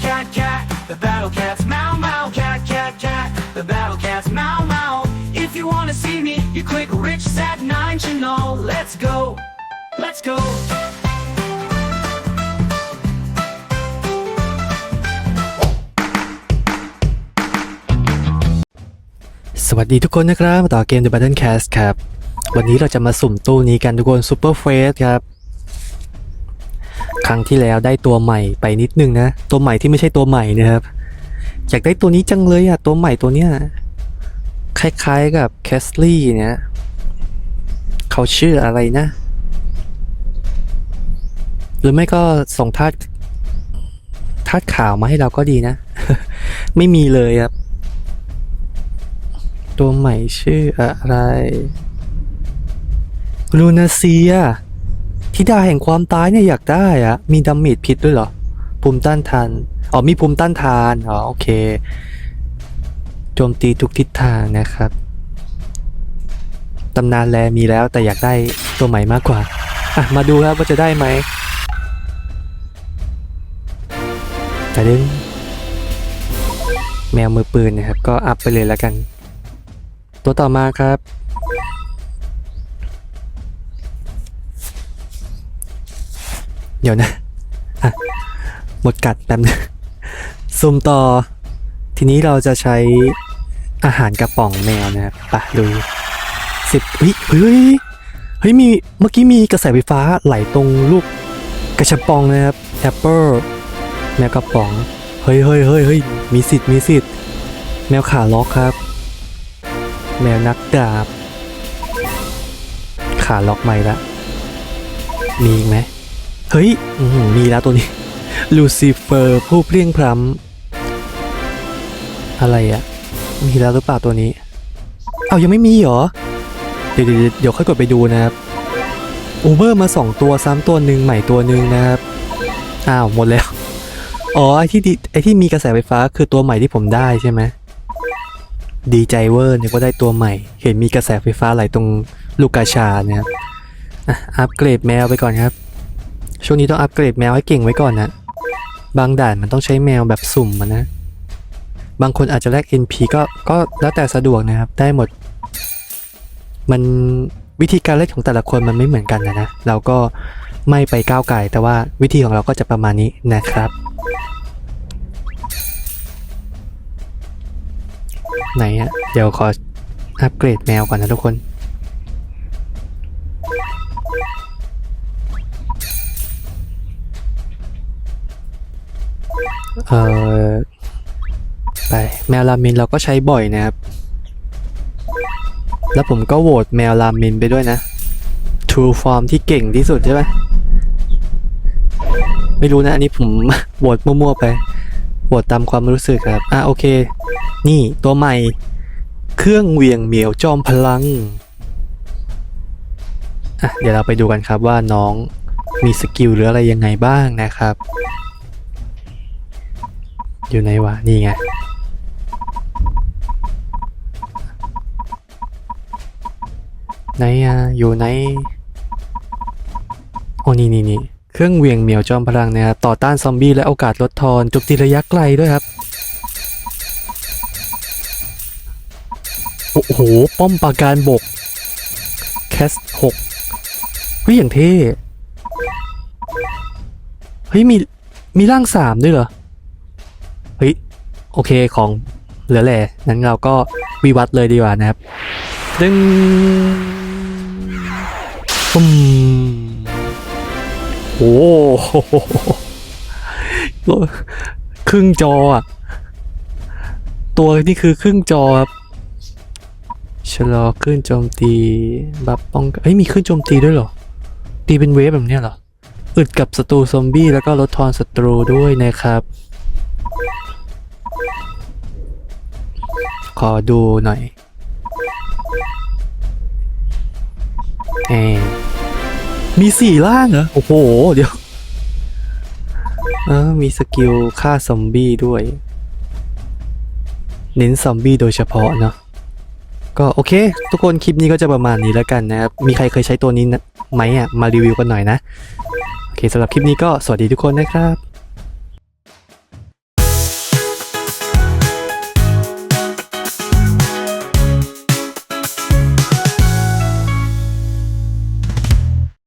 cat, cat, cat. The battle cats, meow, meow, cat, cat, cat. The battle cats, meow, meow. If you wanna see me, you click Rich Sat 9 channel. Let's go, let's go. สวัสดีทุกคนนะครับ ต่อเกม The Battle Cast ครับ วันนี้เราจะมาสุ่มตู้นี้กันทุกคน Super f a c e ครับ รั้งที่แล้วได้ตัวใหม่ไปนิดนึงนะ ตัวใหม่ที่ไม่ใช่ตัวใหม่นะครับอยากได้ตัวนี้จังเลยอะตัวใหม่ตัวเนี้ยคล้ายๆกับแคสลี่เนี่ยเขาชื่ออะไรนะ หรือไม่ก็ส่งทาสทาสข่าวมาให้เราก็ดีนะ ไม่มีเลยครับ ตัวใหม่ชื่ออะไรลูนาเซีย ธิดาแห่งความตายเนี่ยอยากได้อะมีดาเมจพิษด้วยเหรอ ภูมิต้านทาน อ๋อ มีภูมิต้านทาน อ๋อ โอเค โจมตีทุกทิศทางนะครับ ตำนานแลมีแล้วแต่อยากได้ตัวใหม่มากกว่า อะ มาดูครับว่าจะได้ไหมแต่เด่นแมวมือปืนนะครับ ก็อัพไปเลยแล้วกัน ตัวต่อมาครับ เดี๋ยวนะหมดกัดแป๊บนึงซูมต่อ ทีนี้เราจะใช้อาหารกระป๋องแมวนะครับไปะดูสิบเฮ้ยเฮ้ยเฮ้ยมีเมื่อกี้มีกระแสไฟฟ้าไหลตรงลูกกระชับปองนะครับแอปเปิลแมวกระป๋องเฮ้ยเฮ้ยเฮ้ยเฮ้ยมีสิทธิ์มีสิทธิ์แมวขาล็อกครับ แมวนักดาบ ขาล็อกใหม่ละมีอีกไหม เฮ้ยมีแล้วตัวนี้ ลูซิเฟอร์ผู้เพลียงพล้ำอะไรอะมีแล้วหรือเปล่าตัวนี้ เอายังไม่มีเหรอ เดี๋ยวเดี๋ยวเดี๋ยวค่อยกดไปดูนะครับอูเบอร์มาสองตัวซ้ำตัวหนึ่งใหม่ตัวหนึ่งนะครับ อ้าวหมดแล้ว อ๋อไอที่ดิไอที่มีกระแสไฟฟ้าคือตัวใหม่ที่ผมได้ใช่ไหมดีใจเวอร์เนี่ยก็ได้ตัวใหม่ เห็นมีกระแสไฟฟ้าไหลตรงลูกกาชาเนะครับอะอัปเกรดแมวไปก่อนครับ ช่วงนี้ต้องอัปเกรดแมวให้เก่งไว้ก่อนนะ บางด่านมันต้องใช้แมวแบบสุ่มนะ บางคนอาจจะแลก NP ก็ก็แล้วแต่สะดวกนะครับ ได้หมด มันวิธีการเล่นของแต่ละคนมันไม่เหมือนกันนะนะ เราก็ไม่ไปก้าวไก่แต่ว่าวิธีของเราก็จะประมาณนี้นะครับ ไหนอะเดี๋ยวขออัปเกรดแมวก่อนนะทุกคน เออไปแมวรามินเราก็ใช้บ่อยนะครับ แล้วผมก็โหวตแมวรามินไปด้วยนะ True Form ที่เก่งที่สุดใช่ไหมไม่รู้นะอันนี้ผมโหวตมั่วๆไปโหวตตามความรู้สึกครับ อะโอเค นี่ตัวใหม่ เครื่องเวียงเหมียวจอมพลัง อะเดี๋ยวเราไปดูกันครับว่าน้องมีสกิลหรืออะไรยังไงบ้างนะครับ อยู่ไหนวะ นี่ไง ไหนอะ อยู่ไหน โอ้นี่นี่นี่เครื่องเวียงเหมียวจอมพลังเนะครับต่อต้านซอมบี้และโอกาสลดทอนโจมตีระยะไกลด้วยครับ โอ้โห ป้อมปราการบก แคสหกเฮ้ยอย่างเท่ เฮ้ย มี มีร่างสามด้วยเหรอ โอเคของเหลือแหล่นั้นเราก็วิวัฒน์เลยดีกว่านะครับ ดึงปุ่มโอ้โหครึ่งจออะตัวนี่คือครึ่งจอครับชะลอขึ้นโจมตีบัฟป้องเฮ้ยมีขึ้นโจมตีด้วยเหรอ ตีเป็นเวฟแบบเนี้ยเหรอ อึดกับศัตรูซอมบี้แล้วก็ลดทอนศัตรูด้วยนะครับ ขอดูหน่อยแอมมีสี่ล่างเหรอ โอ้โห เดี๋ยวเออมีสกิลฆ่าซอมบี้ด้วย เน้นซอมบี้โดยเฉพาะเนาะก็โอเค ทุกคนคลิปนี้ก็จะประมาณนี้แล้วกันนะครับ มีใครเคยใช้ตัวนี้นะไหมอะ มารีวิวกันหน่อยนะ โอเคสำหรับคลิปนี้ก็สวัสดีทุกคนนะครับ